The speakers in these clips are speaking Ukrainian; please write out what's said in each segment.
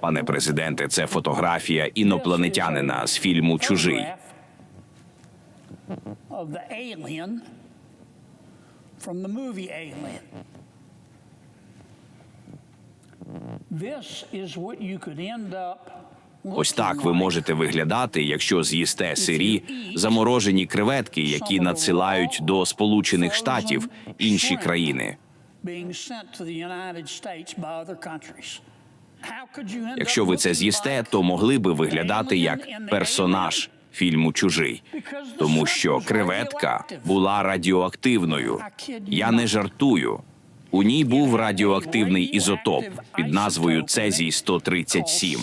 Пане президенте, це фотографія інопланетянина з фільму Чужий. Ось так ви можете виглядати, якщо з'їсте сирі заморожені креветки, які надсилають до Сполучених Штатів інші країни. Being sent to the United States by other countries. Якщо ви це з'їсте, то могли би виглядати як персонаж фільму Чужий, тому що креветка була радіоактивною. Я не жартую. У ній був радіоактивний ізотоп під назвою Цезій 137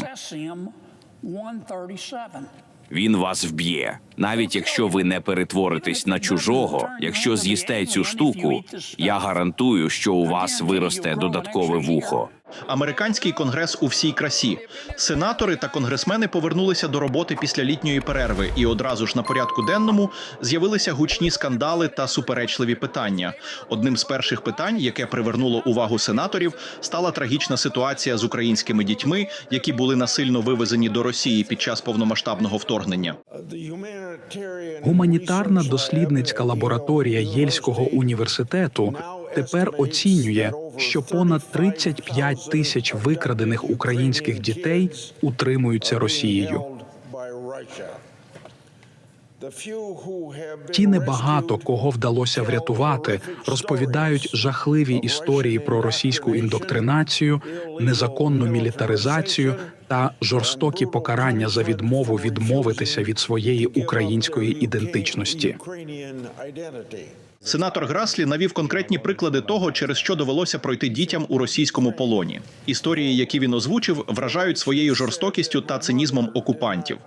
137. Він вас вб'є, навіть якщо ви не перетворитесь на чужого. Якщо з'їсте цю штуку, я гарантую, що у вас виросте додаткове вухо. Американський конгрес у всій красі. Сенатори та конгресмени повернулися до роботи після літньої перерви, і одразу ж на порядку денному з'явилися гучні скандали та суперечливі питання. Одним з перших питань, яке привернуло увагу сенаторів, стала трагічна ситуація з українськими дітьми, які були насильно вивезені до Росії під час повномасштабного вторгнення. Гуманітарна дослідницька лабораторія Єльського університету тепер оцінює, що понад 35 тисяч викрадених українських дітей утримуються Росією. Ті небагато кого вдалося врятувати, розповідають жахливі історії про російську індоктринацію, незаконну мілітаризацію та жорстокі покарання за відмову відмовитися від своєї української ідентичності. Сенатор Граслі навів конкретні приклади того, через що довелося пройти дітям у російському полоні. Історії, які він озвучив, вражають своєю жорстокістю та цинізмом окупантів.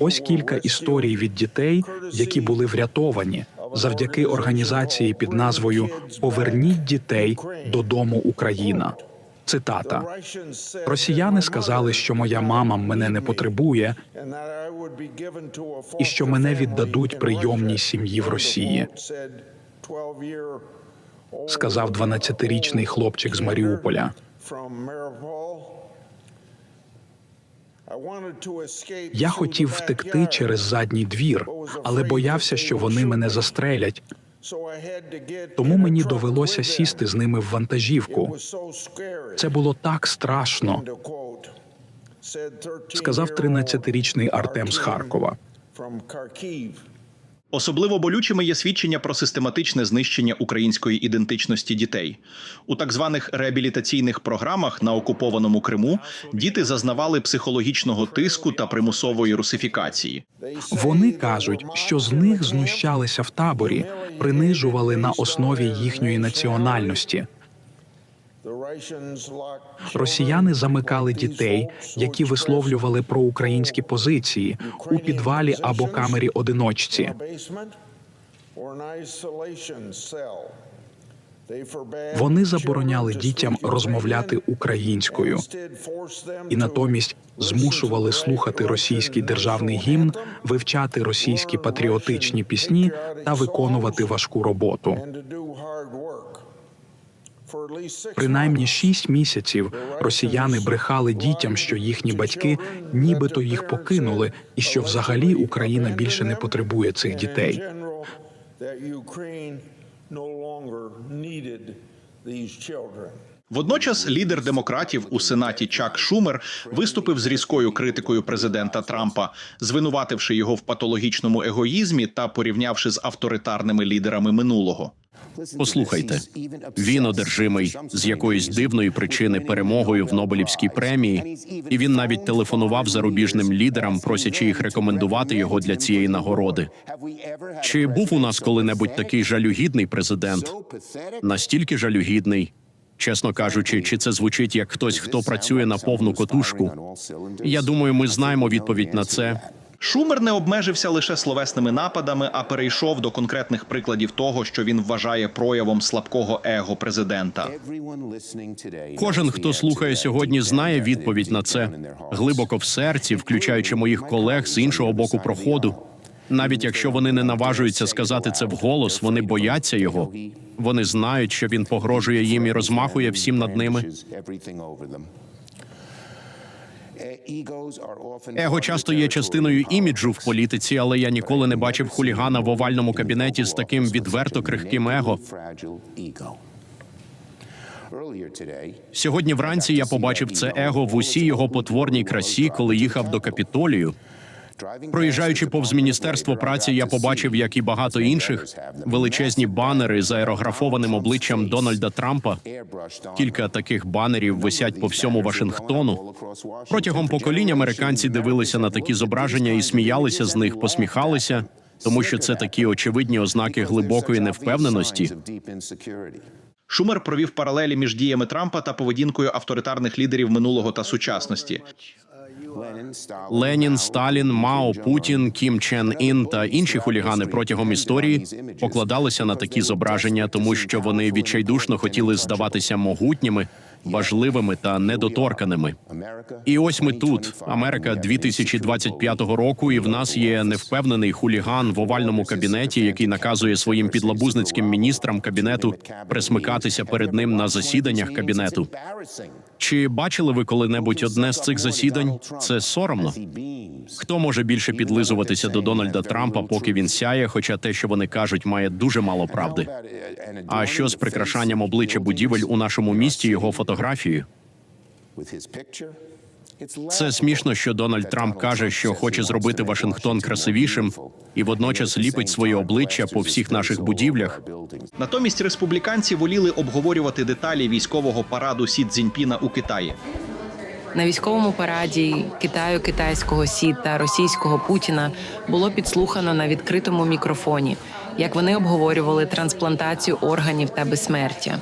Ось кілька історій від дітей, які були врятовані завдяки організації під назвою Поверніть дітей додому Україна. Цитата Росіяни сказали, що моя мама мене не потребує, і що мене віддадуть прийомній сім'ї в Росії. Сказав 12-річний хлопчик з Маріуполя. Я хотів втекти через задній двір, але боявся, що вони мене застрелять. Тому мені довелося сісти з ними в вантажівку. Це було так страшно, сказав 13-річний Артем з Харкова. Особливо болючими є свідчення про систематичне знищення української ідентичності дітей. У так званих реабілітаційних програмах на окупованому Криму діти зазнавали психологічного тиску та примусової русифікації. Вони кажуть, що з них знущалися в таборі, принижували на основі їхньої національності. Росіяни замикали дітей, які висловлювали проукраїнські позиції у підвалі або камері одиночці. Вони забороняли дітям розмовляти українською і натомість змушували слухати російський державний гімн, вивчати російські патріотичні пісні та виконувати важку роботу. Принаймні шість місяців росіяни брехали дітям, що їхні батьки нібито їх покинули, і що взагалі Україна більше не потребує цих дітей. Водночас лідер демократів у сенаті Чак Шумер виступив з різкою критикою президента Трампа, звинувативши його в патологічному егоїзмі та порівнявши з авторитарними лідерами минулого. Послухайте, він одержимий з якоїсь дивної причини перемогою в Нобелівській премії, і він навіть телефонував зарубіжним лідерам, просячи їх рекомендувати його для цієї нагороди. Чи був у нас коли-небудь такий жалюгідний президент? Настільки жалюгідний. Чесно кажучи, чи це звучить як хтось, хто працює на повну котушку? Я думаю, ми знаємо відповідь на це. Шумер не обмежився лише словесними нападами, а перейшов до конкретних прикладів того, що він вважає проявом слабкого его президента. Кожен, хто слухає сьогодні, знає відповідь на це глибоко в серці, включаючи моїх колег з іншого боку проходу. Навіть якщо вони не наважуються сказати це вголос, вони бояться його. Вони знають, що він погрожує їм і розмахує всім над ними. Его часто є частиною іміджу в політиці, але я ніколи не бачив хулігана в овальному кабінеті з таким відверто крихким его. Сьогодні вранці я побачив це его в усій його потворній красі, коли їхав до капітолію. Проїжджаючи повз міністерство праці, я побачив, як і багато інших, величезні банери з аерографованим обличчям Дональда Трампа. Кілька таких банерів висять по всьому Вашингтону. Протягом поколінь американці дивилися на такі зображення і сміялися з них, посміхалися, тому що це такі очевидні ознаки глибокої невпевненості. Шумер провів паралелі між діями Трампа та поведінкою авторитарних лідерів минулого та сучасності. Ленін, Сталін, Мао, Путін, Кім Чен Ін та інші хулігани протягом історії покладалися на такі зображення, тому що вони відчайдушно хотіли здаватися могутніми, важливими та недоторканими. І ось ми тут, Америка 2025 року, і в нас є невпевнений хуліган в овальному кабінеті, який наказує своїм підлабузницьким міністрам кабінету присмикатися перед ним на засіданнях кабінету. Чи бачили ви коли-небудь одне з цих засідань? Це соромно. Хто може більше підлизуватися до Дональда Трампа, поки він сяє? Хоча те, що вони кажуть, має дуже мало правди. А що з прикрашанням обличчя будівель у нашому місті його фотографією? Це смішно, що Дональд Трамп каже, що хоче зробити Вашингтон красивішим, і водночас ліпить своє обличчя по всіх наших будівлях. Натомість республіканці воліли обговорювати деталі військового параду Сі Цзіньпіна у Китаї. На військовому параді Китаю, китайського Сі та російського Путіна було підслухано на відкритому мікрофоні, як вони обговорювали трансплантацію органів та безсмертя.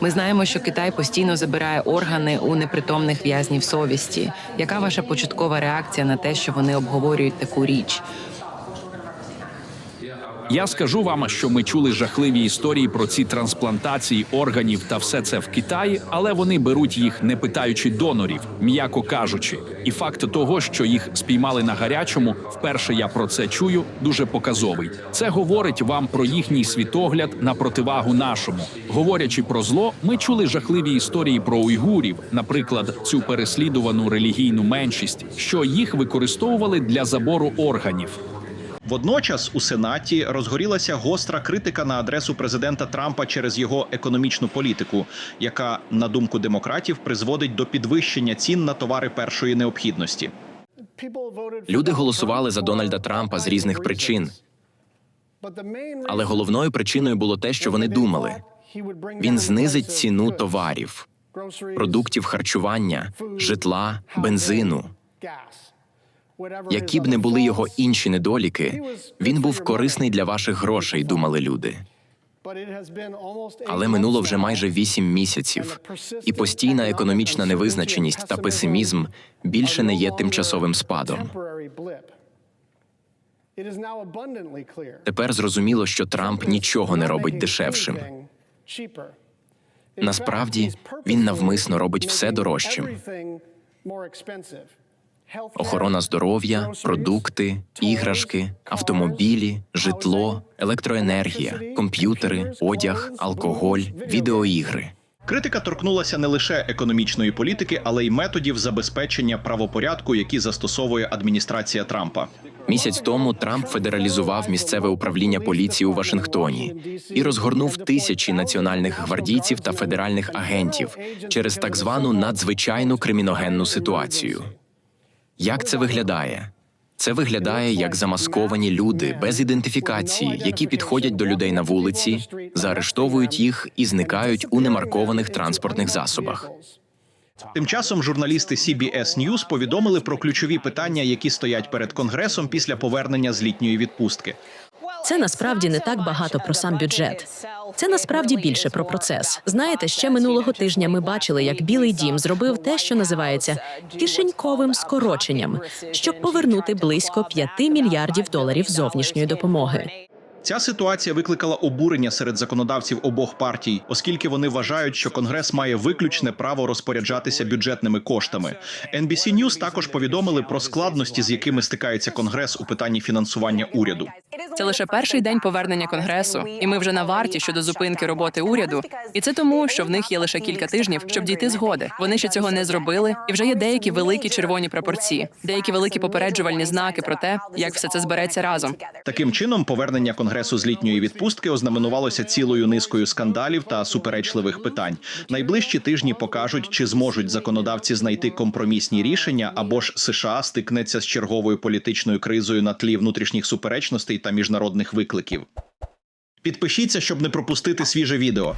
Ми знаємо, що Китай постійно забирає органи у непритомних в'язнів совісті. Яка ваша початкова реакція на те, що вони обговорюють таку річ? Я скажу вам, що ми чули жахливі історії про ці трансплантації органів та все це в Китаї, але вони беруть їх не питаючи донорів, м'яко кажучи. І факт того, що їх спіймали на гарячому, вперше я про це чую, дуже показовий. Це говорить вам про їхній світогляд на противагу нашому. Говорячи про зло, ми чули жахливі історії про уйгурів, наприклад, цю переслідувану релігійну меншість, що їх використовували для забору органів. Водночас у Сенаті розгорілася гостра критика на адресу президента Трампа через його економічну політику, яка, на думку демократів, призводить до підвищення цін на товари першої необхідності. Люди голосували за Дональда Трампа з різних причин, але головною причиною було те, що вони думали. Він знизить ціну товарів, продуктів харчування, житла, бензину. Які б не були його інші недоліки, він був корисний для ваших грошей, думали люди. Але минуло вже майже вісім місяців, і постійна економічна невизначеність та песимізм більше не є тимчасовим спадом. Тепер зрозуміло, що Трамп нічого не робить дешевшим. Насправді він навмисно робить все дорожчим. Охорона здоров'я, продукти, іграшки, автомобілі, житло, електроенергія, комп'ютери, одяг, алкоголь, відеоігри. Критика торкнулася не лише економічної політики, але й методів забезпечення правопорядку, які застосовує адміністрація Трампа. Місяць тому Трамп федералізував місцеве управління поліції у Вашингтоні і розгорнув тисячі національних гвардійців та федеральних агентів через так звану надзвичайну криміногенну ситуацію. Як це виглядає? Це виглядає як замасковані люди без ідентифікації, які підходять до людей на вулиці, заарештовують їх і зникають у немаркованих транспортних засобах. Тим часом журналісти CBS News повідомили про ключові питання, які стоять перед конгресом після повернення з літньої відпустки. Це насправді не так багато про сам бюджет. Це насправді більше про процес. Знаєте, ще минулого тижня ми бачили, як Білий Дім зробив те, що називається кишеньковим скороченням, щоб повернути близько 5 мільярдів доларів зовнішньої допомоги. Ця ситуація викликала обурення серед законодавців обох партій, оскільки вони вважають, що Конгрес має виключне право розпоряджатися бюджетними коштами. NBC News також повідомили про складності, з якими стикається Конгрес у питанні фінансування уряду. Це лише перший день повернення конгресу, і ми вже на варті щодо зупинки роботи уряду. І це тому, що в них є лише кілька тижнів, щоб дійти згоди. Вони ще цього не зробили, і вже є деякі великі червоні прапорці, деякі великі попереджувальні знаки про те, як все це збереться разом. Таким чином, повернення конгресу з літньої відпустки ознаменувалося цілою низкою скандалів та суперечливих питань. Найближчі тижні покажуть, чи зможуть законодавці знайти компромісні рішення, або ж США стикнеться з черговою політичною кризою на тлі внутрішніх суперечностей та міжнародних викликів. Підпишіться, щоб не пропустити свіже відео.